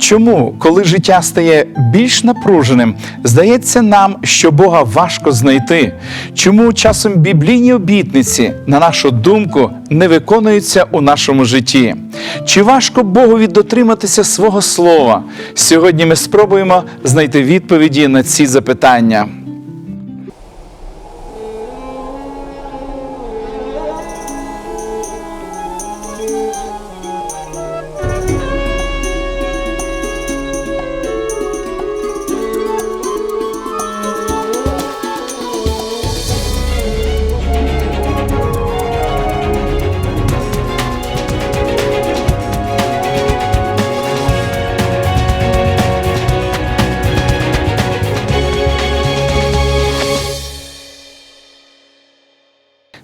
Чому, коли життя стає більш напруженим, здається нам, що Бога важко знайти? Чому часом біблійні обітниці, на нашу думку, не виконуються у нашому житті? Чи важко Богові дотриматися свого слова? Сьогодні ми спробуємо знайти відповіді на ці запитання.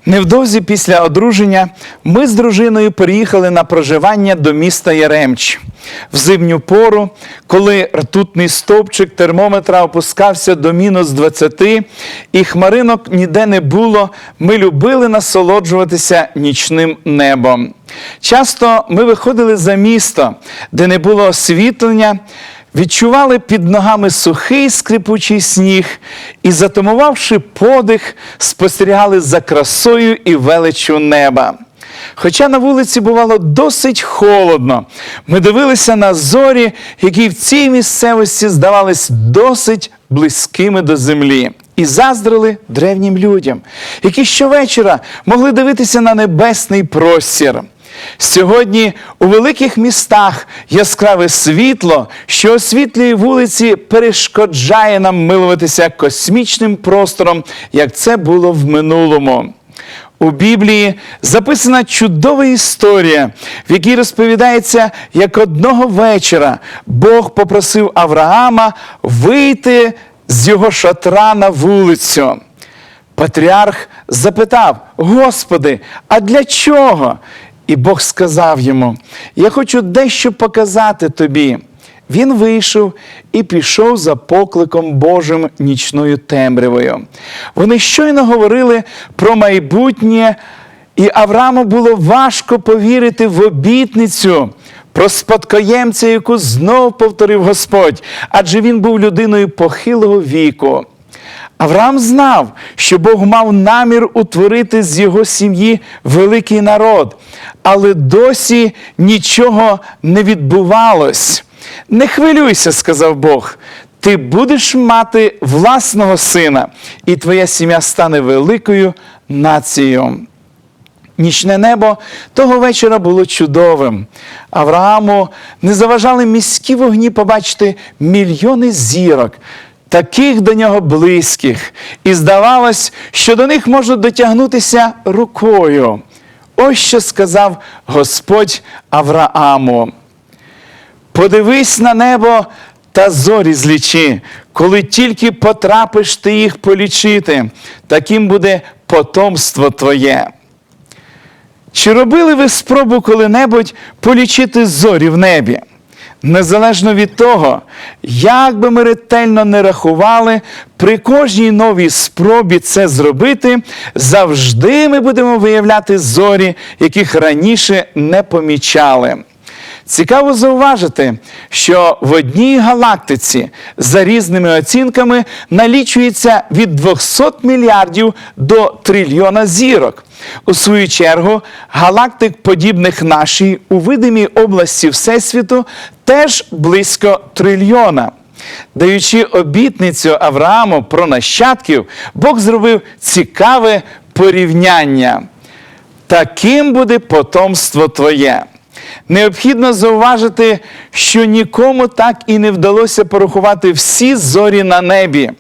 Невдовзі після одруження ми з дружиною переїхали на проживання до міста Яремч. В зимню пору, коли ртутний стовпчик термометра опускався до мінус 20 і хмаринок ніде не було, ми любили насолоджуватися нічним небом. Часто ми виходили за місто, де не було освітлення, відчували під ногами сухий скрипучий сніг і, затамувавши подих, спостерігали за красою і величчю неба. Хоча на вулиці бувало досить холодно, ми дивилися на зорі, які в цій місцевості здавались досить близькими до землі, і заздрили древнім людям, які щовечора могли дивитися на небесний простір. Сьогодні у великих містах яскраве світло, що освітлює вулиці, перешкоджає нам милуватися космічним простором, як це було в минулому. У Біблії записана чудова історія, в якій розповідається, як одного вечора Бог попросив Авраама вийти з його шатра на вулицю. Патріарх запитав: Господи, а для чого? І Бог сказав йому: Я хочу дещо показати тобі. Він вийшов і пішов за покликом Божим нічною темрявою. Вони щойно говорили про майбутнє, і Аврааму було важко повірити в обітницю про спадкоємця, яку знов повторив Господь, адже він був людиною похилого віку. Авраам знав, що Бог мав намір утворити з його сім'ї великий народ, але досі нічого не відбувалось. Не хвилюйся, сказав Бог. Ти будеш мати власного сина, і твоя сім'я стане великою нацією. Нічне небо того вечора було чудовим. Аврааму не заважали міські вогні побачити мільйони зірок, таких до нього близьких, і здавалось, що до них можна дотягнутися рукою. Ось що сказав Господь Аврааму. Подивись на небо та зорі злічи, коли тільки потрапиш ти їх полічити, таким буде потомство твоє. Чи робили ви спробу коли-небудь полічити зорі в небі? Незалежно від того, як би ми ретельно не рахували, при кожній новій спробі це зробити, завжди ми будемо виявляти зорі, яких раніше не помічали. Цікаво зауважити, що в одній галактиці за різними оцінками налічується від 200 мільярдів до трильйона зірок. У свою чергу, галактик, подібних нашій у видимій області Всесвіту, теж близько трильйона. Даючи обітницю Аврааму про нащадків, Бог зробив цікаве порівняння. Таким буде потомство твоє. Необхідно зауважити, що нікому так і не вдалося порахувати всі зорі на небі.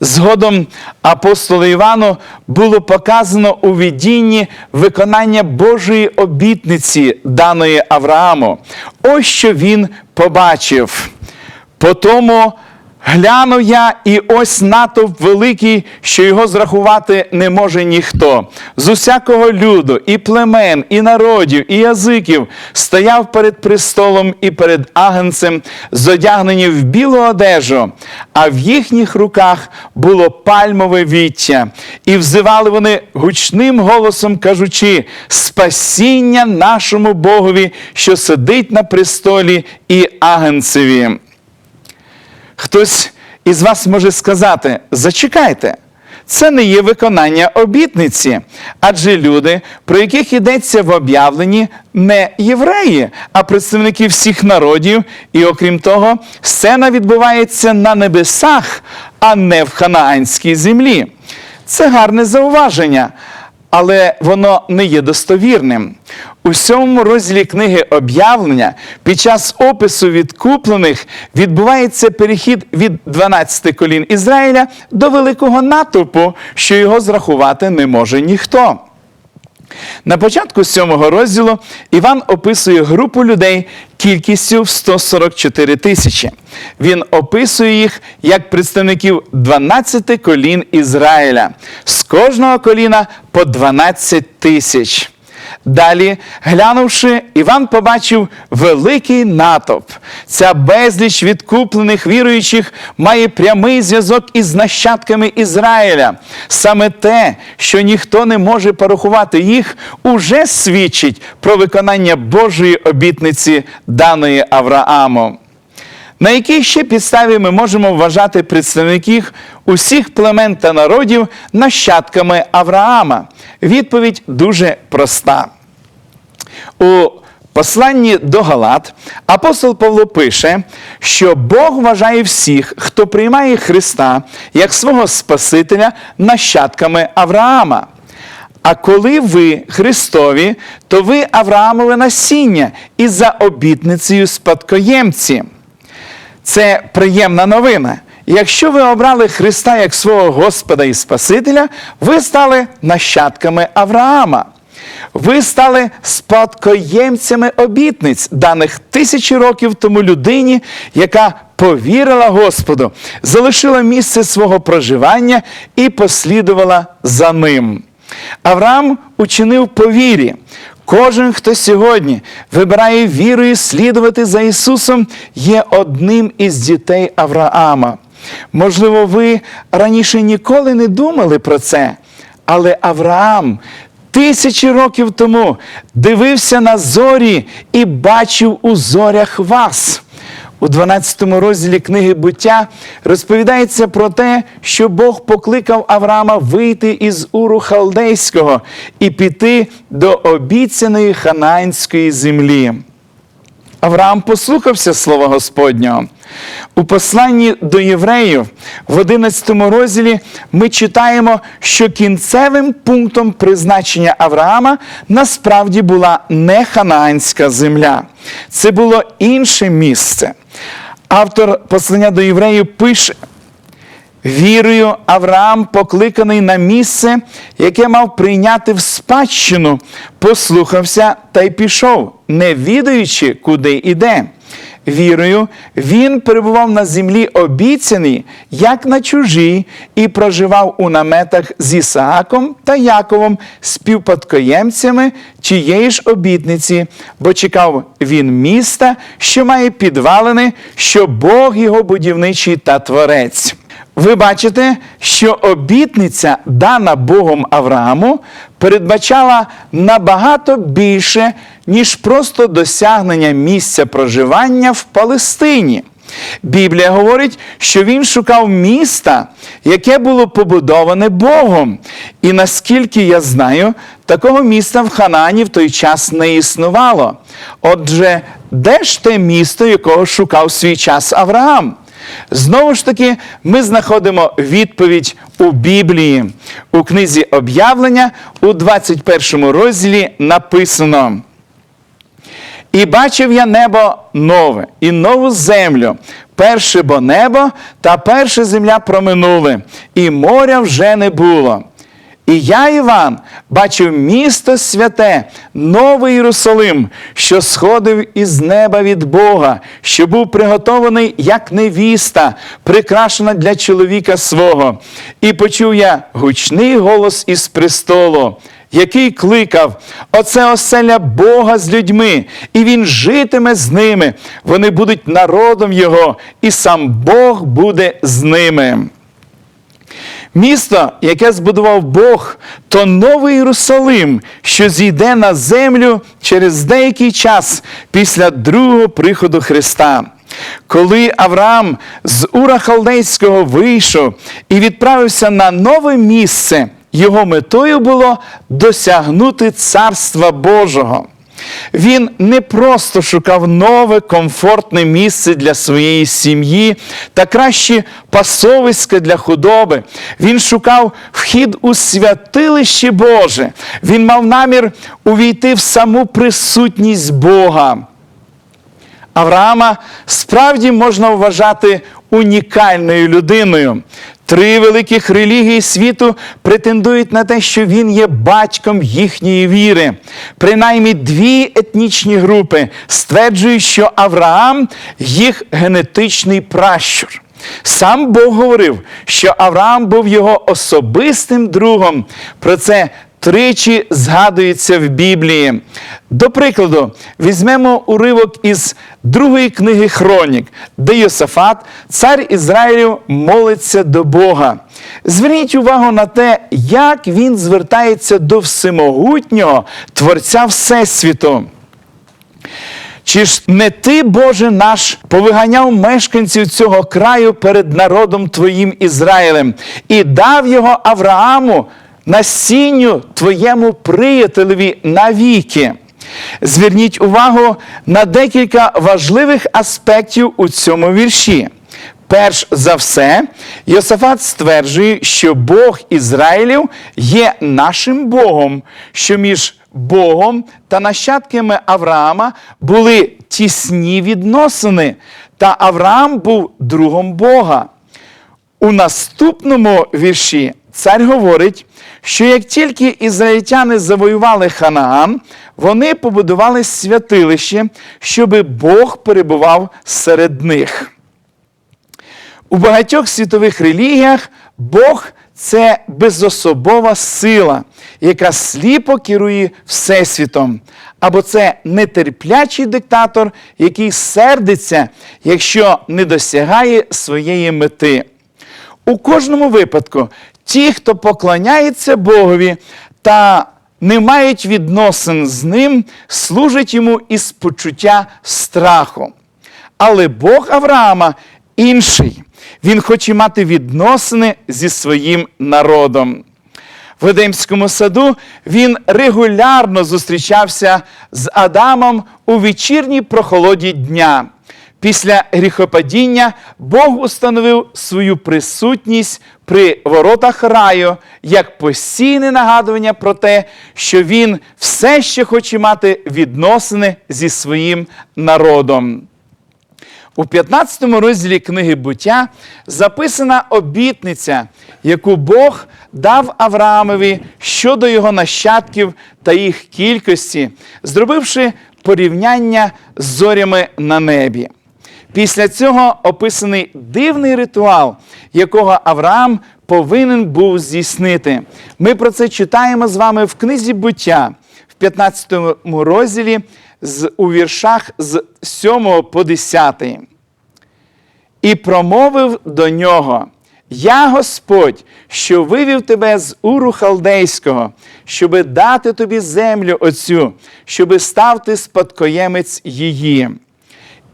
Згодом апостолу Івану було показано у видінні виконання Божої обітниці, даної Аврааму. Ось що він побачив. Потому Глянув я, і ось натовп великий, що його зрахувати не може ніхто. З усякого люду, і племен, і народів, і язиків стояв перед престолом і перед агенцем, зодягнені в білу одежу, а в їхніх руках було пальмове віття. І взивали вони гучним голосом, кажучи: Спасіння нашому Богові, що сидить на престолі, і агенцеві. Хтось із вас може сказати: зачекайте, це не є виконання обітниці, адже люди, про яких йдеться в об'явленні, не євреї, а представники всіх народів, і окрім того, сцена відбувається на небесах, а не в ханаанській землі. Це гарне зауваження. Але воно не є достовірним. У сьомому розділі книги об'явлення під час опису відкуплених відбувається перехід від 12 колін Ізраїля до великого натовпу, що його зрахувати не може ніхто. На початку сьомого розділу Іван описує групу людей кількістю в 144 тисячі. Він описує їх як представників 12 колін Ізраїля, з кожного коліна по 12 тисяч. Далі, глянувши, Іван побачив великий натовп. Ця безліч відкуплених віруючих має прямий зв'язок із нащадками Ізраїля. Саме те, що ніхто не може порахувати їх, уже свідчить про виконання Божої обітниці даної Аврааму. На якій ще підставі ми можемо вважати представників усіх племен та народів нащадками Авраама? Відповідь дуже проста. У посланні до Галат апостол Павло пише, що Бог вважає всіх, хто приймає Христа як свого Спасителя нащадками Авраама. А коли ви Христові, то ви Авраамове насіння і за обітницею спадкоємці. Це приємна новина. Якщо ви обрали Христа як свого Господа і Спасителя, ви стали нащадками Авраама. Ви стали спадкоємцями обітниць, даних тисячі років тому людині, яка повірила Господу, залишила місце свого проживання і послідувала за ним. Авраам учинив по вірі. Кожен, хто сьогодні вибирає вірою слідувати за Ісусом, є одним із дітей Авраама. Можливо, ви раніше ніколи не думали про це, але Авраам тисячі років тому дивився на зорі і бачив у зорях вас. У 12 розділі книги буття розповідається про те, що Бог покликав Авраама вийти із Уру Халдейського і піти до обіцяної хананської землі. Авраам послухався слова Господнього. У посланні до євреїв в 11 розділі ми читаємо, що кінцевим пунктом призначення Авраама насправді була не ханаанська земля. Це було інше місце. Автор послання до євреїв пише. Вірою Авраам покликаний на місце, яке мав прийняти в спадщину, послухався та й пішов, не відаючи, куди йде. Вірою, він перебував на землі обіцяній, як на чужій, і проживав у наметах з Ісааком та Яковом, співпадкоємцями тієї ж обітниці, бо чекав він міста, що має підвалини, що Бог його будівничий та творець. Ви бачите, що обітниця, дана Богом Аврааму, передбачала набагато більше, ніж просто досягнення місця проживання в Палестині. Біблія говорить, що він шукав міста, яке було побудоване Богом. І наскільки я знаю, такого міста в Ханані в той час не існувало. Отже, де ж те місто, якого шукав свій час Авраам? Знову ж таки, ми знаходимо відповідь у Біблії. У книзі об'явлення у 21 розділі написано. І бачив я небо нове і нову землю. Перше бо небо та перша земля проминули, і моря вже не було. І я, Іван, бачив місто святе, новий Єрусалим, що сходив із неба від Бога, що був приготований як невіста, прикрашена для чоловіка свого. І почув я гучний голос із престолу. Який кликав, оце оселя Бога з людьми, і він житиме з ними. Вони будуть народом Його, і сам Бог буде з ними. Місто, яке збудував Бог, то новий Єрусалим, що зійде на землю через деякий час після другого приходу Христа. Коли Авраам з Ура Халдейського вийшов і відправився на нове місце, його метою було досягнути Царства Божого. Він не просто шукав нове комфортне місце для своєї сім'ї та краще пасовиська для худоби. Він шукав вхід у святилище Боже. Він мав намір увійти в саму присутність Бога. Авраама справді можна вважати унікальною людиною. Три великих релігії світу претендують на те, що він є батьком їхньої віри. Принаймні дві етнічні групи стверджують, що Авраам їх генетичний пращур. Сам Бог говорив, що Авраам був його особистим другом. Про це тричі згадується в Біблії. До прикладу, візьмемо уривок із другої книги Хронік, де Йосафат, цар Ізраїлю, молиться до Бога. Зверніть увагу на те, як він звертається до всемогутнього Творця Всесвіту. Чи ж не ти, Боже наш, повиганяв мешканців цього краю перед народом Твоїм Ізраїлем і дав його Аврааму насінню твоєму приятелеві навіки? Зверніть увагу на декілька важливих аспектів у цьому вірші. Перш за все, Йосафат стверджує, що Бог Ізраїлів є нашим Богом, що між Богом та нащадками Авраама були тісні відносини, та Авраам був другом Бога. У наступному вірші цар говорить, що як тільки ізраїльтяни завоювали Ханаан, вони побудували святилище, щоби Бог перебував серед них. У багатьох світових релігіях Бог це безособова сила, яка сліпо керує Всесвітом. Або це нетерплячий диктатор, який сердиться, якщо не досягає своєї мети. У кожному випадку ті, хто поклоняється Богові та не мають відносин з ним, служать йому із почуття страху. Але Бог Авраама інший. Він хоче мати відносини зі своїм народом. В Едемському саду він регулярно зустрічався з Адамом у вечірній прохолоді дня. Після гріхопадіння Бог установив свою присутність при воротах раю як постійне нагадування про те, що він все ще хоче мати відносини зі своїм народом. У 15 розділі книги буття записана обітниця, яку Бог дав Авраамові щодо його нащадків та їх кількості, зробивши порівняння з зорями на небі. Після цього описаний дивний ритуал, якого Авраам повинен був здійснити. Ми про це читаємо з вами в книзі буття в 15 розділі у віршах з 7 по 10. І промовив до нього: Я Господь, що вивів тебе з Уру Халдейського, щоби дати тобі землю оцю, щоби став ти спадкоємець її.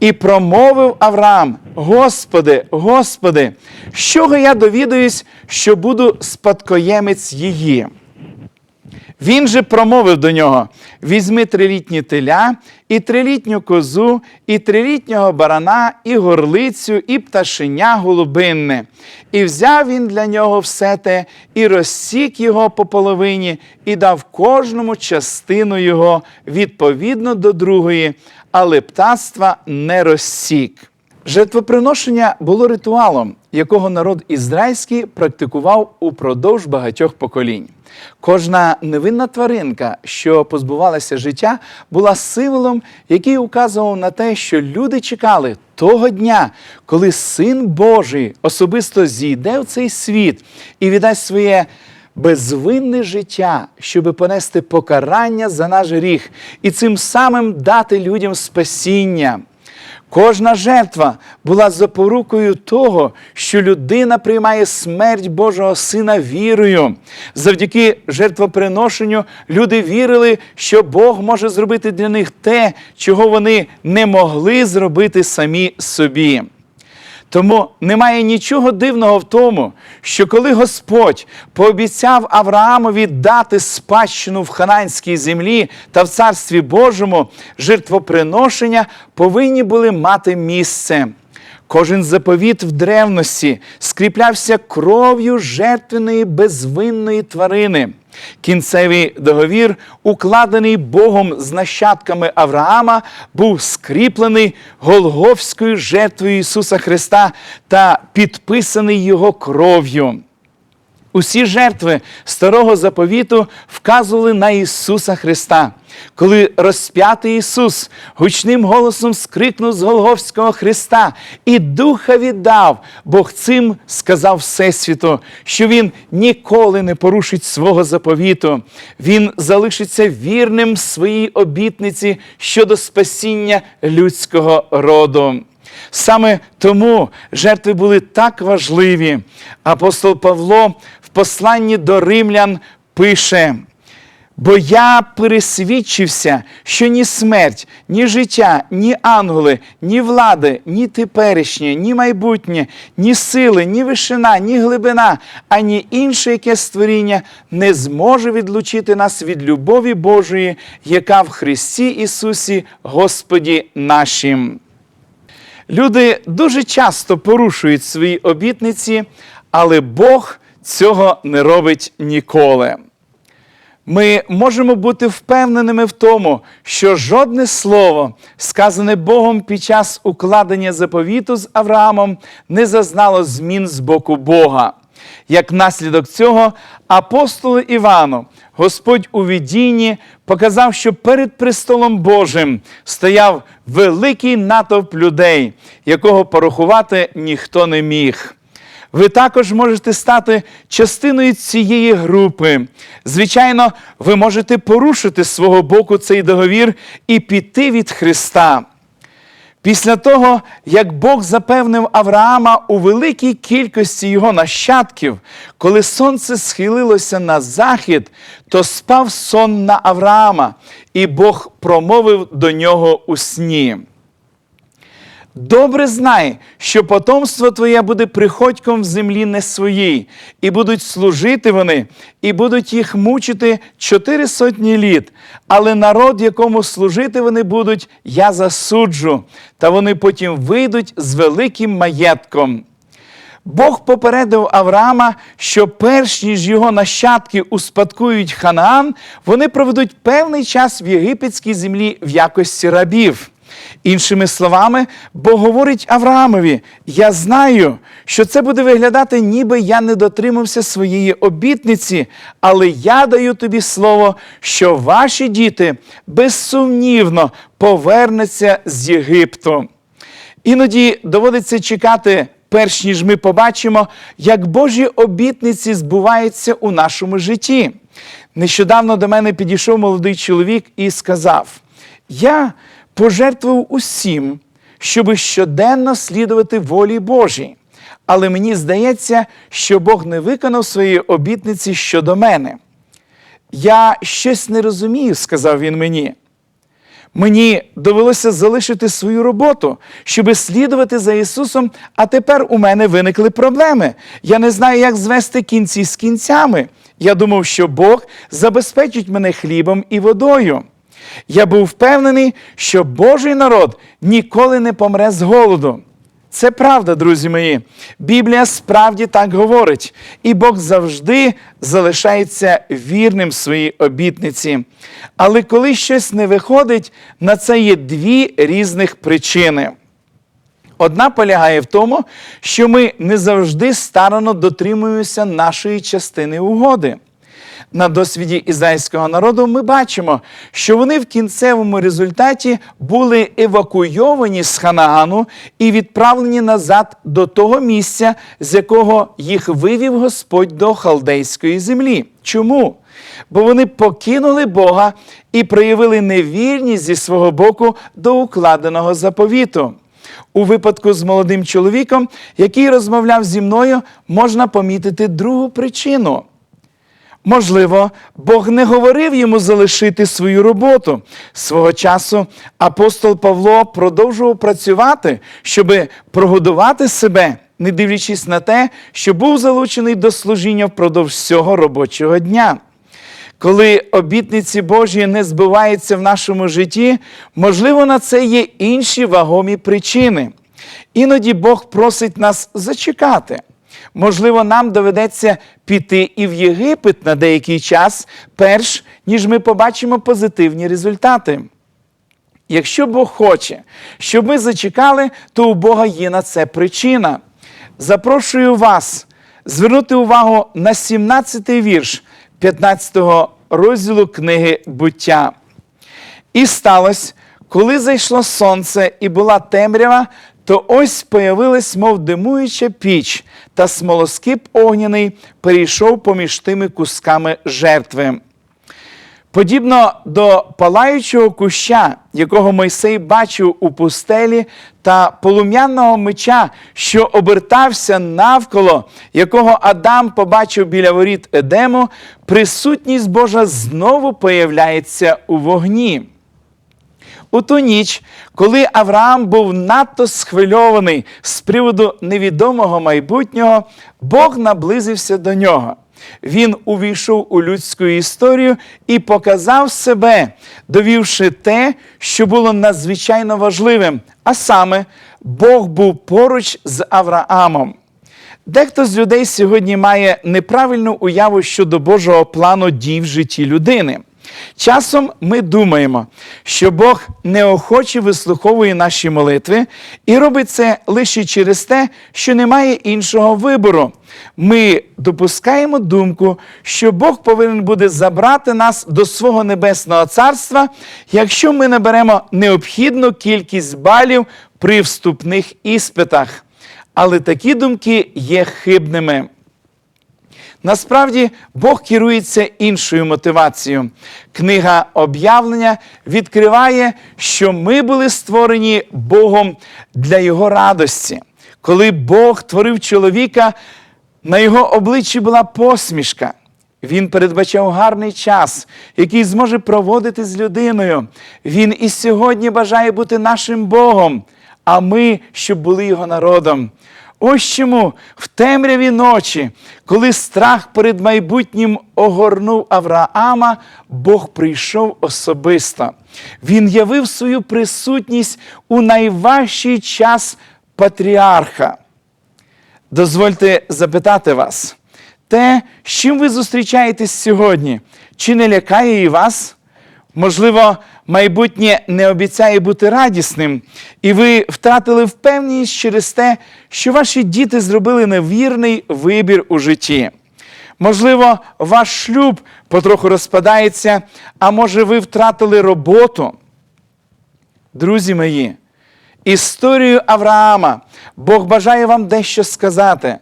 І промовив Авраам: Господи, Господи, з чого я довідаюсь, що буду спадкоємець її? Він же промовив до нього: візьми трилітні теля, і трилітню козу, і трилітнього барана, і горлицю, і пташеня голубинне. І взяв він для нього все те, і розсік його по половині, і дав кожному частину його відповідно до другої, але птаства не розсік. Жертвоприношення було ритуалом, якого народ ізраїльський практикував упродовж багатьох поколінь. Кожна невинна тваринка, що позбувалася життя, була символом, який указував на те, що люди чекали того дня, коли Син Божий особисто зійде в цей світ і віддасть своє безвинне життя, щоб понести покарання за наш гріх і цим самим дати людям спасіння. Кожна жертва була запорукою того, що людина приймає смерть Божого Сина вірою. Завдяки жертвоприношенню люди вірили, що Бог може зробити для них те, чого вони не могли зробити самі собі. Тому немає нічого дивного в тому, що коли Господь пообіцяв Авраамові дати спадщину в хананській землі та в царстві Божому, жертвоприношення повинні були мати місце. Кожен заповіт в древності скріплявся кров'ю жертвеної безвинної тварини. Кінцевий договір, укладений Богом з нащадками Авраама, був скріплений Голговською жертвою Ісуса Христа та підписаний Його кров'ю. Усі жертви старого заповіту вказували на Ісуса Христа. Коли розп'ятий Ісус гучним голосом скрикнув з Голговського Христа і духа віддав, Бог цим сказав Всесвіту, що Він ніколи не порушить свого заповіту. Він залишиться вірним своїй обітниці щодо спасіння людського роду. Саме тому жертви були так важливі. Апостол Павло посланні до римлян пише. Бо я пересвідчився, що ні смерть, ні життя, ні ангели, ні влади, ні теперішнє, ні майбутнє, ні сили, ні вишина, ні глибина, ані інше яке створіння не зможе відлучити нас від любові Божої, яка в Христі Ісусі Господі нашим. Люди дуже часто порушують свої обітниці, але Бог цього не робить ніколи. Ми можемо бути впевненими в тому, що жодне слово, сказане Богом під час укладення заповіту з Авраамом, не зазнало змін з боку Бога. Як наслідок цього, апостолу Івану, Господь у видінні показав, що перед престолом Божим стояв великий натовп людей, якого порахувати ніхто не міг. Ви також можете стати частиною цієї групи. Звичайно, ви можете порушити з свого боку цей договір і піти від Христа. Після того, як Бог запевнив Авраама у великій кількості його нащадків, коли сонце схилилося на захід, то спав сон на Авраама, і Бог промовив до нього у сні. Добре знай, що потомство твоє буде приходьком в землі не своїй, і будуть служити вони, і будуть їх мучити чотири сотні літ. Але народ, якому служити вони будуть, я засуджу, та вони потім вийдуть з великим маєтком. Бог попередив Авраама, що перш ніж його нащадки успадкують Ханаан, вони проведуть певний час в єгипетській землі в якості рабів. Іншими словами, Бог говорить Авраамові: я знаю, що це буде виглядати, ніби я не дотримався своєї обітниці, але я даю тобі слово, що ваші діти безсумнівно повернуться з Єгипту. Іноді доводиться чекати, перш ніж ми побачимо, як Божі обітниці збуваються у нашому житті. Нещодавно до мене підійшов молодий чоловік і сказав: Я пожертвував усім, щоб щоденно слідувати волі Божій. Але мені здається, що Бог не виконав свої обітниці щодо мене. Я щось не розумію, сказав він мені. Мені довелося залишити свою роботу, щоб слідувати за Ісусом, а тепер у мене виникли проблеми. Я не знаю, як звести кінці з кінцями. Я думав, що Бог забезпечить мене хлібом і водою. Я був впевнений, що Божий народ ніколи не помре з голоду. Це правда, друзі мої. Біблія справді так говорить, і Бог завжди залишається вірним своїй обітниці. Але коли щось не виходить, на це є дві різних причини. Одна полягає в тому, що ми не завжди старано дотримуємося нашої частини угоди. На досвіді ізраїльського народу ми бачимо, що вони в кінцевому результаті були евакуйовані з Ханаану і відправлені назад до того місця, з якого їх вивів Господь до халдейської землі. Чому? Бо вони покинули Бога і проявили невірність зі свого боку до укладеного заповіту. У випадку з молодим чоловіком, який розмовляв зі мною, можна помітити другу причину. Можливо, Бог не говорив йому залишити свою роботу. Свого часу апостол Павло продовжував працювати, щоб прогодувати себе, не дивлячись на те, що був залучений до служіння впродовж всього робочого дня. Коли обітниці Божі не збиваються в нашому житті, можливо, на це є інші вагомі причини. Іноді Бог просить нас зачекати. Можливо, нам доведеться піти і в Єгипет на деякий час, перш ніж ми побачимо позитивні результати. Якщо Бог хоче, щоб ми зачекали, то у Бога є на це причина. Запрошую вас звернути увагу на 17-й вірш 15-го розділу книги буття. І сталося, коли зайшло сонце і була темрява, то ось появилась, мов димуюча піч, та смолоскип огняний перейшов поміж тими кусками жертви. Подібно до палаючого куща, якого Мойсей бачив у пустелі, та полум'яного меча, що обертався навколо, якого Адам побачив біля воріт Едему, присутність Божа знову появляється у вогні. У ту ніч, коли Авраам був надто схвильований з приводу невідомого майбутнього, Бог наблизився до нього. Він увійшов у людську історію і показав себе, довівши те, що було надзвичайно важливим. А саме, Бог був поруч з Авраамом. Дехто з людей сьогодні має неправильну уяву щодо Божого плану дій в житті людини. Часом ми думаємо, що Бог неохоче вислуховує наші молитви і робить це лише через те, що немає іншого вибору. Ми допускаємо думку, що Бог повинен буде забрати нас до свого небесного царства, якщо ми наберемо необхідну кількість балів при вступних іспитах. Але такі думки є хибними. Насправді Бог керується іншою мотивацією. Книга об'явлення відкриває, що ми були створені Богом для Його радості. Коли Бог творив чоловіка, на його обличчі була посмішка. Він передбачав гарний час, який зможе проводити з людиною. Він і сьогодні бажає бути нашим Богом, а ми, щоб були його народом. Ось чому в темряві ночі, коли страх перед майбутнім огорнув Авраама, Бог прийшов особисто. Він явив свою присутність у найважчий час патріарха. Дозвольте запитати вас, те, з чим ви зустрічаєтесь сьогодні, чи не лякає і вас? Можливо, майбутнє не обіцяє бути радісним, і ви втратили впевненість через те, що ваші діти зробили невірний вибір у житті. Можливо, ваш шлюб потроху розпадається, а може, ви втратили роботу. Друзі мої, історію Авраама Бог бажає вам дещо сказати.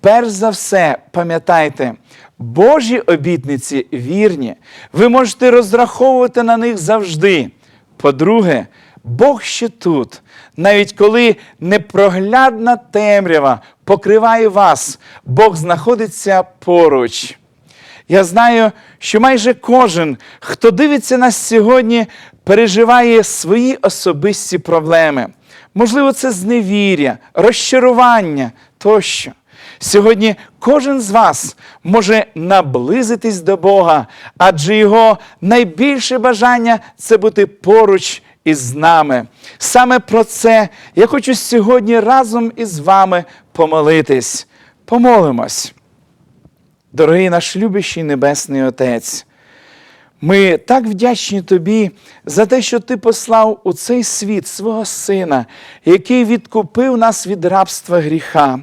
Перш за все, пам'ятайте, Божі обітниці вірні. Ви можете розраховувати на них завжди. По-друге, Бог ще тут, навіть коли непроглядна темрява покриває вас, Бог знаходиться поруч. Я знаю, що майже кожен, хто дивиться нас сьогодні, переживає свої особисті проблеми. Можливо, це зневір'я, розчарування тощо. Сьогодні кожен з вас може наблизитись до Бога, адже його найбільше бажання це бути поруч із нами. Саме про це я хочу сьогодні разом із вами помолитись. Помолимось. Дорогий наш любящий Небесний Отець, Ми так вдячні Тобі за те, що Ти послав у цей світ свого Сина, який відкупив нас від рабства гріха.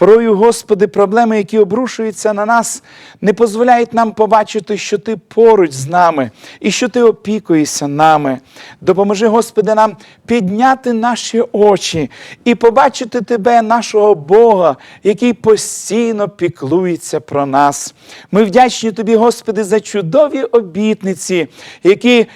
Порою, Господи, проблеми, які обрушуються на нас, не дозволяють нам побачити, що Ти поруч з нами і що Ти опікуєшся нами. Допоможи, Господи, нам підняти наші очі і побачити Тебе, нашого Бога, який постійно піклується про нас. Ми вдячні Тобі, Господи, за чудові обітниці, які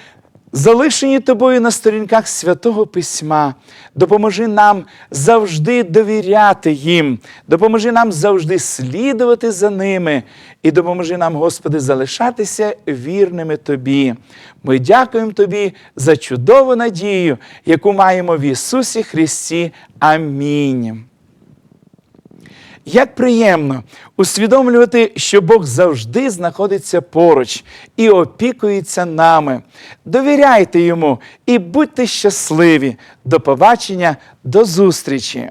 залишені тобою на сторінках святого Письма. Допоможи нам завжди довіряти їм, допоможи нам завжди слідувати за ними і допоможи нам, Господи, залишатися вірними Тобі. Ми дякуємо Тобі за чудову надію, яку маємо в Ісусі Христі. Амінь. Як приємно усвідомлювати, що Бог завжди знаходиться поруч і опікується нами. Довіряйте йому і будьте щасливі. До побачення, до зустрічі!